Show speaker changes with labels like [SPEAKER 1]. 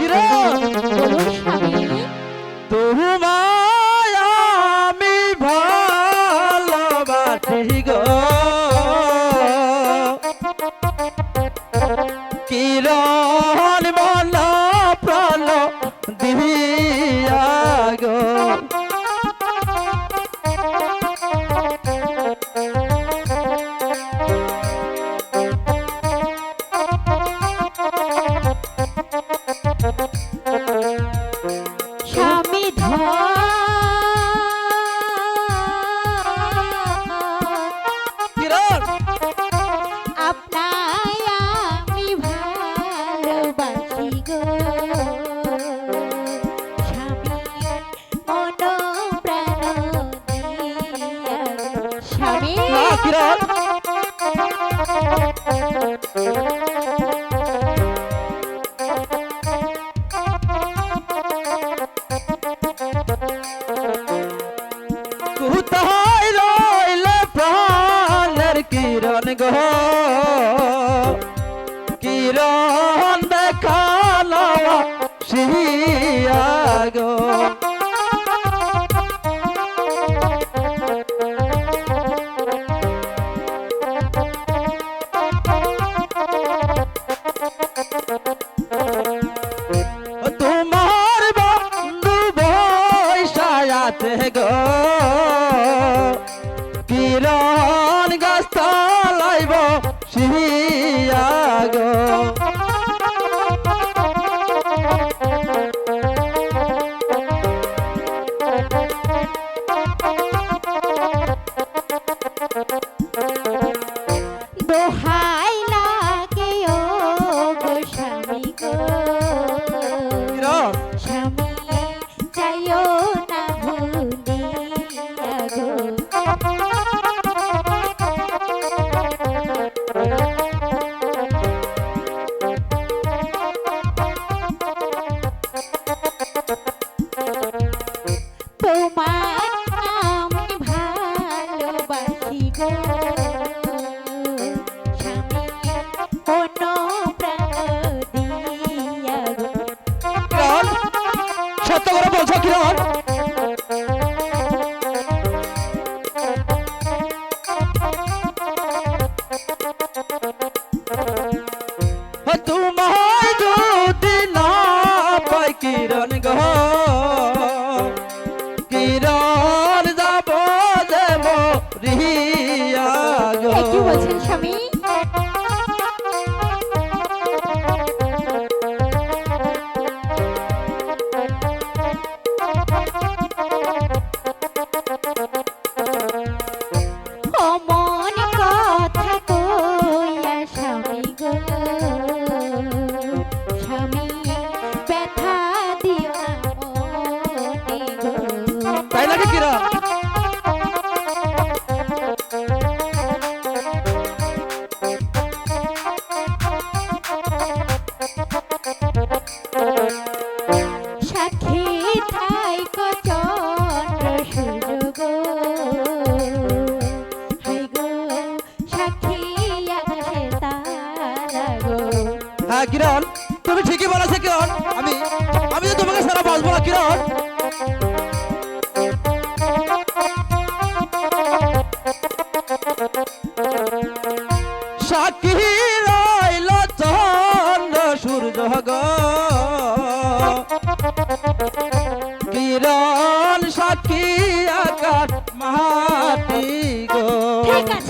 [SPEAKER 1] কিরে?
[SPEAKER 2] তোমায় আমি ভালোবাসি গো। কিরণ মন প্রাণ
[SPEAKER 1] দিবি কিরণ গো কিরণ দেখাল শিয়া গো কিরণ গাছ লাইব শিয়া গো রিয়া গো
[SPEAKER 2] কি বলছেন স্বামী?
[SPEAKER 1] হ্যাঁ, কিরণ? তুমি ঠিকই বলেছ, কিরণ। আমি আমি তো তোমাকে সারা বাঁচবো না, কিরণ। কিরণ, সাক্ষী আকার মহাতি গো। ঠিক আছে।